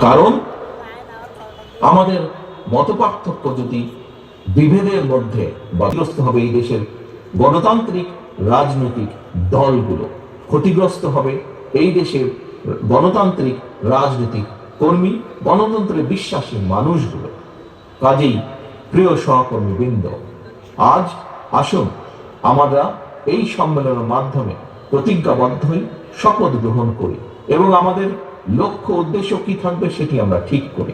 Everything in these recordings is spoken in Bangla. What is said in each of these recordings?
কারণ আমাদের মতপার্থক্য যদি বিভেদের মধ্যে বাধাগ্রস্ত হবে এই দেশের গণতান্ত্রিক রাজনৈতিক দলগুলো, ক্ষতিগ্রস্ত হবে এই দেশের গণতান্ত্রিক রাজনৈতিক কর্মী, গণতন্ত্রে বিশ্বাসী মানুষগুলো। কাজেই প্রিয় সহকর্মী বৃন্দ আজ আসুন আমরা এই সম্মেলনের মাধ্যমে প্রতিজ্ঞাবদ্ধ হই শপথ গ্রহণ করি এবং আমাদের লক্ষ্য উদ্দেশ্য কি থাকবে সেটি আমরা ঠিক করি।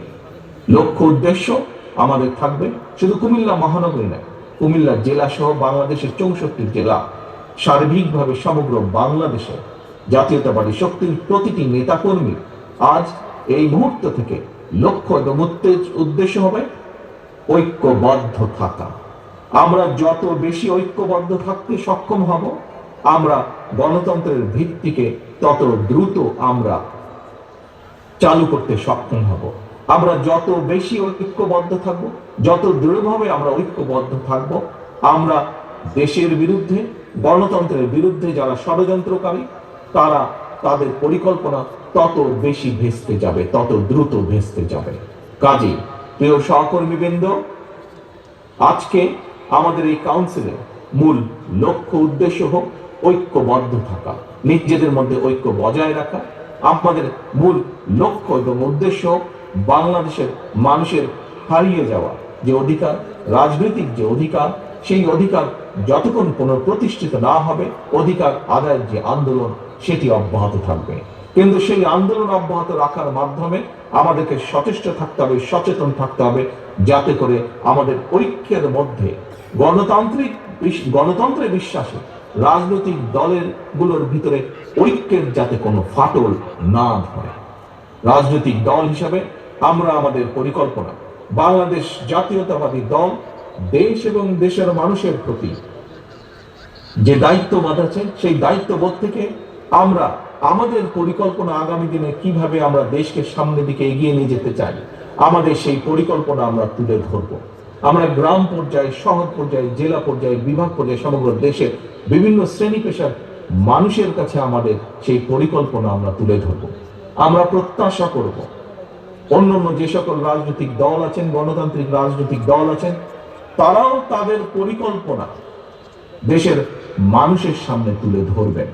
লক্ষ্য উদ্দেশ্য আমাদের থাকবে শুধু কুমিল্লা মহানগরী নয় কুমিল্লা জেলা সহ বাংলাদেশের চৌষট্টি জেলা। সার্বিকভাবে সমগ্র বাংলাদেশে জাতীয়তাবাদী শক্তির প্রতিটি নেতাকর্মী আজ এই মুহূর্ত থেকে লক্ষ্য এবং উত্তেজ- উদ্দেশ্য হবে ঐক্যবদ্ধ থাকা। আমরা যত বেশি ঐক্যবদ্ধ থাকতে সক্ষম হব, আমরা গণতন্ত্রের ভিত্তিকে তত দ্রুত আমরা চালু করতে সক্ষম হব। আমরা যত বেশি ঐক্যবদ্ধ থাকব, যত দৃঢ়ভাবে আমরা ঐক্যবদ্ধ থাকব, আমরা দেশের বিরুদ্ধে, গণতন্ত্রের বিরুদ্ধে যারা ষড়যন্ত্রকারী, তারা তাদের পরিকল্পনা তত বেশি ভেস্তে যাবে, তত দ্রুত ভেস্তে যাবে। কাজে, প্রিয় সহকর্মীবৃন্দ, আজকে আমাদের এই কাউন্সিলের মূল লক্ষ্য উদ্দেশ্য হোক ঐক্যবদ্ধ থাকা, নিজেদের মধ্যে ঐক্য বজায় রাখা আমাদের মূল লক্ষ্য এবং উদ্দেশ্য বাংলাদেশের মানুষের হারিয়ে যাওয়া যে অধিকার, রাজনৈতিক যে অধিকার, সেই অধিকার যতক্ষণ পুনঃপ্রতিষ্ঠিত না হবে, অধিকার আদায়ের যে আন্দোলন, সেটি অব্যাহত থাকবে। কিন্তু সেই আন্দোলন অব্যাহত রাখার মাধ্যমে আমাদেরকে সচেষ্ট থাকতে হবে, সচেতন থাকতে হবে, যাতে করে আমাদের ঐক্যের মধ্যে গণতান্ত্রিক গণতন্ত্রে বিশ্বাসী রাজনৈতিক দলেরগুলোর ভিতরে ঐক্যের যাতে কোনো ফাটল না ধরে। রাজনৈতিক দল হিসাবে আমরা আমাদের পরিকল্পনা, বাংলাদেশ জাতীয়তাবাদী দল, দেশ এবং দেশের মানুষের প্রতি যে দায়িত্ববোধ আছে, সেই দায়িত্ববোধ থেকে আমরা আমাদের পরিকল্পনা আগামী দিনে কীভাবে আমরা দেশকে সামনের দিকে এগিয়ে নিয়ে যেতে চাই, আমাদের সেই পরিকল্পনা আমরা তুলে ধরব। আমরা গ্রাম পর্যায়ে, শহর পর্যায়ে, জেলা পর্যায়ে, বিভাগ পর্যায়ে সমগ্র দেশের বিভিন্ন শ্রেণি পেশার মানুষের কাছে আমাদের সেই পরিকল্পনা আমরা তুলে ধরব। আমরা প্রত্যাশা করব। অন্য অন্য যে সকল রাজনৈতিক দল আছেন, গণতান্ত্রিক রাজনৈতিক দল আছেন, তারাও তাদের পরিকল্পনা দেশের মানুষের সামনে তুলে ধরবেন।